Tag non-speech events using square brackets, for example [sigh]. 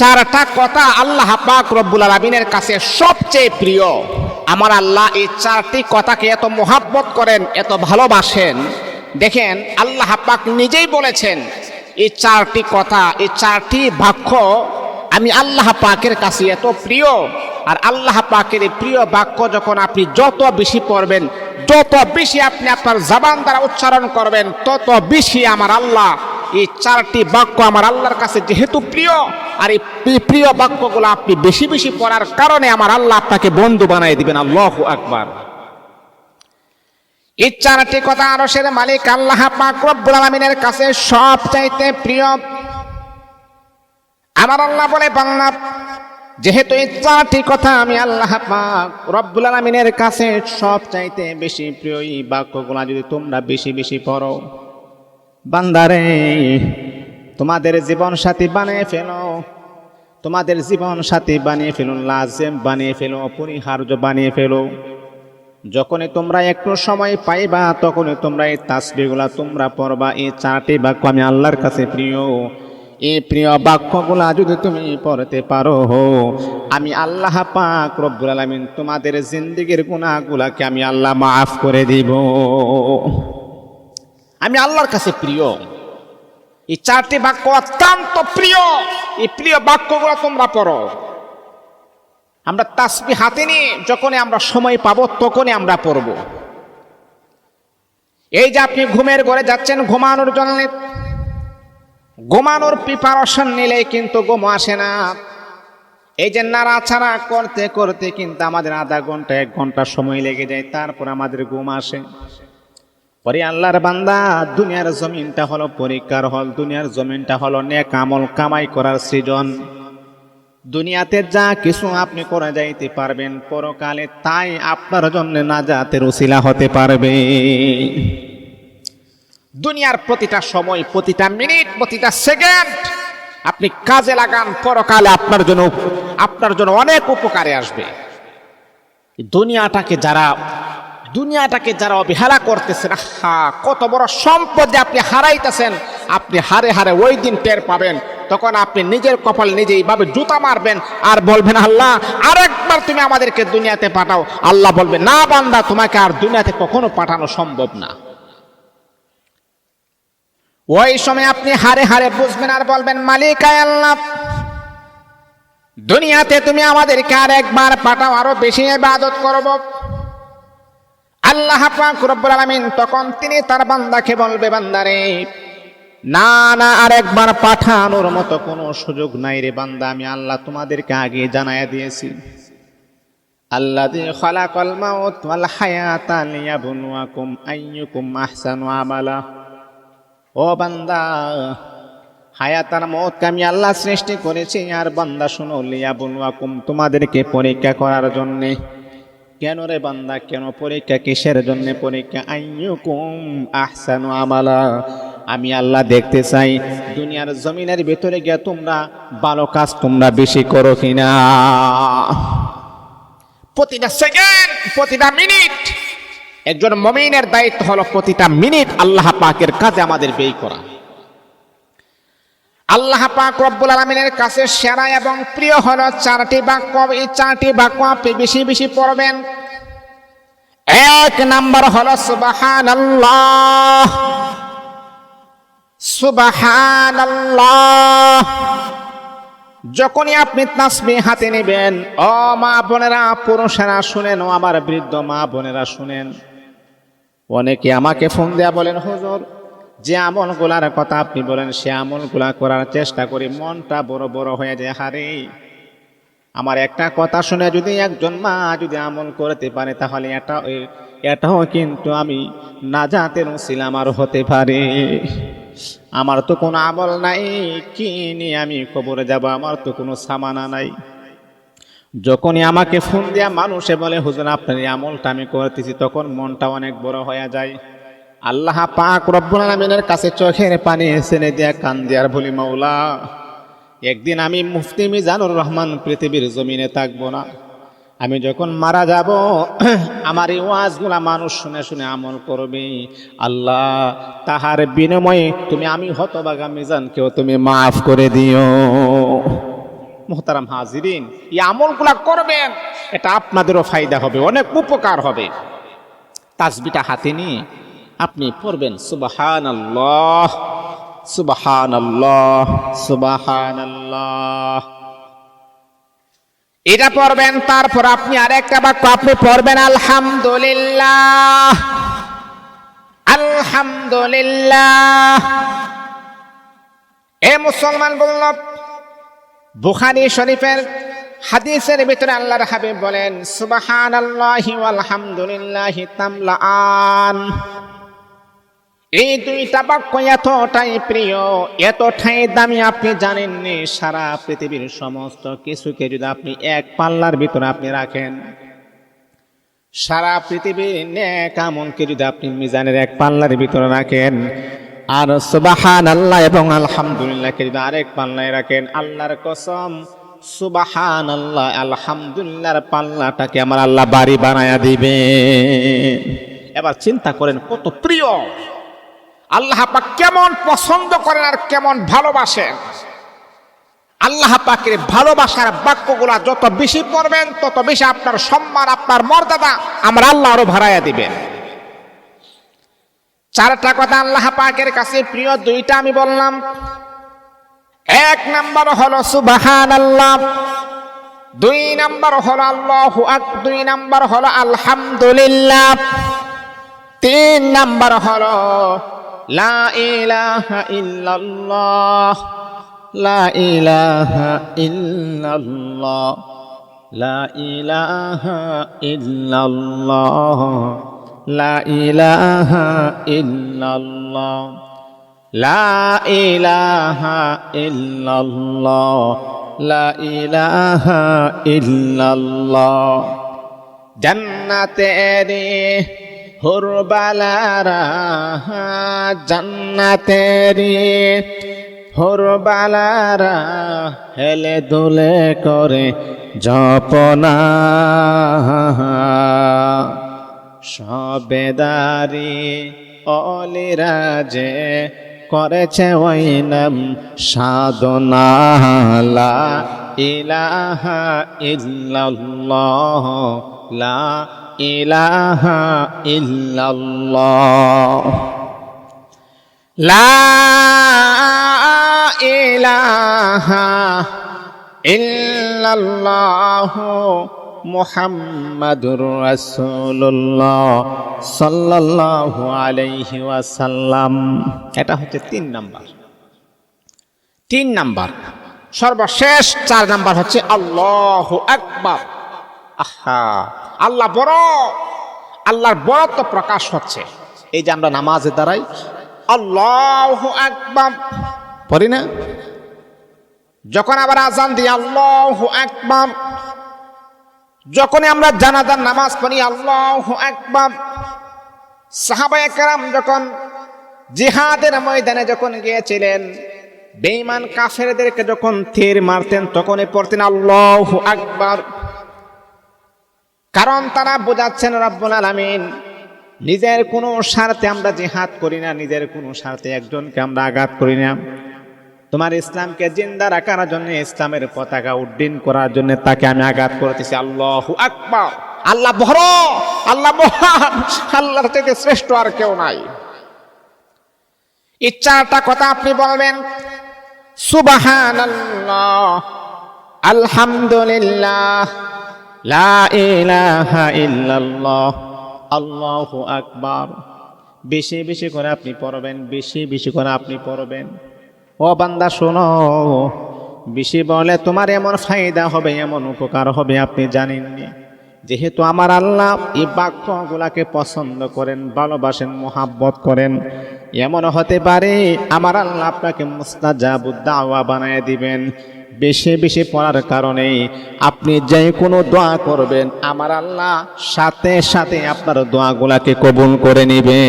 চারটা কথা আল্লাহ পাক রব্বুল আলমিনের কাছে সবচেয়ে প্রিয়। আমার আল্লাহ এই চারটি কথাকে এত মোহাব্বত করেন, এত ভালোবাসেন। দেখেন, আল্লাহ পাক নিজেই বলেছেন, এই চারটি কথা, এই চারটি বাক্য আমি আল্লাহ পাকের কাছে এত প্রিয়। আর আল্লাহ পাকের এই প্রিয় বাক্য যখন আপনি যত বেশি পড়বেন, যত বেশি আপনি আপনার জবান দ্বারা উচ্চারণ করবেন, তত বেশি আমার আল্লাহ এই চারটি বাক্য আমার আল্লাহর কাছে যেহেতু প্রিয়, আর এই প্রি- প্রিয় বাক্যগুলো আপনি বেশি বেশি পড়ার কারণে আমার আল্লাহ আপনাকে বন্ধু বানিয়ে দিবেন। আল্লাহ আকবার। এই চারটি কথা আরশের মালিক আল্লাহ পাক রব্বুল আলামিনের কাছে সব চাইতে প্রিয়। আমার আল্লাহ বলে বাংলা যেহেতু এই চারটি কথা আমি আল্লাহ পাক রব্বুল আলামিনের কাছে সব চাইতে বেশি প্রিয় এই বাক্যগুলো যদি তোমরা বেশি বেশি পড়ো। বান্দারে, তোমাদের জীবন সাথী বানিয়ে ফেলো। তোমাদের জীবন সাথী বানিয়ে ফেলো, লাজেম বানিয়ে ফেলো অপরিহার্য বানিয়ে ফেলো। যখনই তোমরা একটু সময় পাইবা, তখনই তোমরা এই তাসবিগুলা তোমরা পড়বা, এই চারটি বাক্য আমি আল্লাহর কাছে প্রিয়। এই প্রিয় বাক্যগুলা যদি তুমি পড়তে পারো, আমি আল্লাহ পাক রব্বুল আলামিন তোমাদের জিন্দিগির গুণাগুলাকে আমি আল্লাহ মাফ করে দিব। আমি আল্লাহর কাছে প্রিয়। এই চারটি বাক্য অত্যন্ত প্রিয়। এই প্রিয় বাক্যগুলো তোমরা পড়ো। আমরা তাসবি হাতে নিয়ে যখনই আমরা সময় পাবো তখনই আমরা পড়ব। এই যে আপনি ঘুমের ঘরে যাচ্ছেন, ঘুমানোর জন্য। ঘুমানোর প্রিপারেশন নিলে কিন্তু ঘুম আসে না। এই যে নাড়াছাড়া করতে করতে কিন্তু আমাদের আধা ঘণ্টা, এক ঘণ্টা সময় লেগে যায়, তারপর আমাদের ঘুম আসে। পরে আল্লাহর বান্দা, দুনিয়ার জমিনটা হলো পরীক্ষার হল, দুনিয়ার জমিনটা হলো নেক আমল, কামাই করার সৃজন। দুনিয়াতে যা কিছু আপনি করে যাইতে পারবেন, পরকালে তাই আপনার জন্য নাজাতের উসিলা হতে পারবে। দুনিয়ার প্রতিটা সময়, প্রতিটা মিনিট, প্রতিটা সেকেন্ড আপনি কাজে লাগান, পরকালে আপনার জন্য আপনার জন্য অনেক উপকারে আসবে। দুনিয়াটাকে যারা দুনিয়াটাকে যারা অবহেলা করতেছেন হা কত বড় সম্পদ যে আপনি হারাইতেছেন। আপনি হারে হারে ওই দিন টের পাবেন। তখন আপনি নিজের কপাল নিজে এইভাবে জুতা মারবেন আর বলবেন, আল্লাহ, আরেকবার তুমি আমাদেরকে দুনিয়াতে পাঠাও। আল্লাহ বলবে, না বান্দা, তোমাকে আর দুনিয়াতে কখনো পাঠানো সম্ভব না। ওই সময় আপনি হারে হারে বুঝবেন আর বলবেন, মালিক আল্লাহ, দুনিয়াতে তুমি আমাদেরকে আর একবার পাঠাও, আরও বেশি ইবাদত করব। আল্লাহ পাক রব্বুল আলামিন তখন তিনি তার বান্দাকে বলবে, বান্দারে, না না, আরেকবার পাঠানোর মতো কোনো সুযোগ নাই রে বান্দা, আমি আল্লাহ তোমাদেরকে আগে জানায়া দিয়েছি। আল্লাযী খালাকাল মাউত ওয়াল হায়াতা লিয়াবলুয়াকুম আইয়ুকুম আহসানু আমালা। ও বান্দা, হায়াতার মতকে আমি আল্লাহ সৃষ্টি করেছি, আর বান্দা শুনো লিয়া বলুয়াকুম তোমাদেরকে পরীক্ষা করার জন্যে। কেন রে বান্দা? কেন পরীক্ষা কিসের জন্য পরীক্ষা? আইয়ুকুম আহসানু আমালা। আমি আল্লাহ দেখতে চাই, দুনিয়ার জমিনের ভেতরে গিয়ে তোমরা ভালো কাজ তোমরা বেশি করো কিনা? প্রতিটা সেকেন্ড, প্রতিটা মিনিট। একজন মমিনের দায়িত্ব হলো প্রতিটা মিনিট আল্লাহ পাকের কাজে আমাদের ব্যয় করা। আল্লাহ পাক রব্বুল আলমিনের কাছে সেরা এবং প্রিয় হলো চারটি বাক্য। এই চারটি বাক্য আপনি বেশি বেশি পড়বেন। এক নাম্বার হলো সুবাহান আল্লাহ সুবাহান যখনই আপনি তাসবি হাতে নেবেন, ও মা বোনেরা, পুরুষেরা শুনেন, ও আমার বৃদ্ধ মা বোনেরা শুনেন। অনেকে আমাকে ফোন দেয়া বলেন, হুজুর যে আমলগুলার কথা আপনি বলেন, সে আমলগুলা করার চেষ্টা করি, মনটা বড় বড় হয়ে যায়। হারে, আমার একটা কথা শুনে যদি একজন মা যদি আমল করতে পারে, তাহলে এটা, এটাও কিন্তু আমি নাজাতের উসিল আমার হতে পারে। আমার তো কোনো আমল নাই, কি নিয়ে আমি কবরে যাব? আমার তো কোনো সামানা নাই। যখনই আমাকে ফোন দেয়া মানুষে বলে, হুজুর, আপনার আমলটা আমি করতেছি, তখন মনটা অনেক বড় হয়ে যায়। আল্লাহ পাক রব্বুল আলামিনের কাছে চোখের পানি এসে দিয়া কান দিয়ার বলি, মাওলা, একদিন আমি মুফতি মিজানুর রহমান পৃথিবীর জমিনে থাকব না। আমি যখন মারা যাব, [clears throat] আমার এই ওয়াজগুলা মানুষ শুনে শুনে আমল করবে। আল্লাহ, তাহার বিনিময়ে তুমি আমি হতবাগা মিজানকেও তুমি মাফ করে দিও। মোহতারাম হাজিরিন, এই আমলগুলা করবেন, এটা আপনাদেরও ফায়দা হবে, অনেক উপকার হবে। তাসবিটা হাতে নিয়ে আপনি পড়বেন সুবাহান আল্লাহ সুবাহান আল্লাহ সুবাহান আল্লাহ এটা পড়বেন, তারপর আপনি আরেকটা বাক্য আপনি পড়বেন, আলহামদুলিল্লাহ আলহামদুলিল্লাহ। এ মুসলমান বলল, বুখারি শরীফের হাদিসের ভিতরে আল্লাহর হাবিব বলেন সুবাহান সুবহানাল্লাহি আলহামদুলিল্লাহি তামলাআন। এই দুইটা বাক্য এতটাই প্রিয়, এতটাই দামি আপনি জানেননি সারা পৃথিবীর সমস্ত কিছুকে যদি আপনি এক পাল্লার ভিতরে আপনি রাখেন। সারা পৃথিবীর নেক আমলকে যদি আপনি মিজানের এক পাল্লার ভিতরে রাখেন, আর সুবাহান আল্লাহ এবং আলহামদুলিল্লাহকে যদি আরেক পাল্লায় রাখেন, আল্লাহর কসম সুবাহান আল্লাহ আলহামদুলিল্লাহর পাল্লাটাকে আমার আল্লাহ বাড়ি বানায়া দিবে এবার চিন্তা করেন কত প্রিয়। আল্লাহ পাক কেমন পছন্দ করেন আর কেমন ভালোবাসেন। আল্লাহ পাকের ভালোবাসার বাক্যগুলা যত বেশি পড়বেন, তত বেশি আপনার সম্মান, আপনার মর্যাদা আমার আল্লাহ আরও ভাড়াইয়া দিবেন। চারটা কথা আল্লাহ পাকের কাছে প্রিয়, দুইটা আমি বললাম। এক নাম্বার হলো সুবাহান আল্লাহ দুই নাম্বার হলো আল্লাহ দুই নাম্বার হলো আলহামদুলিল্লাহ, তিন নাম্বার হলো লা ইলাহা ইল্লাল্লাহ, লা ইলাহা ইল্লাল্লাহ, লা ইলাহা ইল্লাল্লাহ, লা ইলাহা ইল্লাল্লাহ, লা ইলাহা ইল্লাল্লাহ, লা ইলাহা ইল্লাল্লাহ। জান্নাতেরি হুরবালারা জান্নাতেরি হুরবালারা হেলে দুলে করে জপনা। সবেদারি অলিরাজে করেছে ওই নাম সাধনা ইলাহা ইল্লাল্লাহ, লা ইলাহা ইল্লাল্লাহ। লা ইলাহা ইল্লাল্লাহ মুহাম্মাদুর রাসূলুল্লাহ সাল্লাল্লাহু আলাইহি ওয়াসাল্লাম। এটা হচ্ছে তিন নাম্বার। তিন নাম্বার। সর্বশেষ চার নাম্বার হচ্ছে আল্লাহু আকবার। আহা, আল্লাহ বড়। আল্লাহর বড়ত্ব প্রকাশ হচ্ছে। এই যে আমরা নামাজে দাঁড়াই, আল্লাহ আকবার। পড়ি না? যখন আবার আজান দিই, আল্লাহ আকবার। যখনই আমরা জানাজার নামাজ পড়ি, আল্লাহ আকবার। সাহাবা একরাম যখন জিহাদের ময়দানে যখন গিয়েছিলেন, বেঈমান কাফেরদেরকে যখন তীর মারতেন, তখনই পড়তেন আল্লাহ আকবার। কারণ তারা বোঝাচ্ছেন রব্বুল আলামিন, নিজের কোনো স্বার্থে আমরা জিহাদ করি না, নিজের কোনো স্বার্থে একজনকে আমরা আঘাত করি না। তোমার ইসলামকে জিন্দা রাখার জন্য, ইসলামের পতাকা উড্ডীন করার জন্য তাকে আমি আঘাত করতেছি আল্লাহ আকবার। আল্লাহ বড়, আল্লাহ মহান, আল্লাহর থেকে শ্রেষ্ঠ আর কেউ নাই। ইচ্ছাটা কথা আপনি বলবেন সুবাহান আলহামদুলিল্লাহ। লা আকবার। বেশি বেশি করে আপনি পড়বেন, বেশি বেশি করে আপনি পড়বেন। ও বান্দা, শোনো, বেশি বলে তোমার এমন ফায়দা হবে, এমন উপকার হবে, আপনি জানেননি। যেহেতু আমার আল্লাহ এই বাক্যগুলাকে পছন্দ করেন, ভালোবাসেন, মোহাব্বত করেন, এমন হতে পারে আমার আল্লাহ আপনাকে মুস্তাজাবুদ্দাওয়া বানায় দিবেন। বেশি বেশি পড়ার কারণে আপনি যে কোনো দোয়া করবেন, আমার আল্লাহ সাথে সাথে আপনার দোয়াগুলাকে কবুল করে নিবে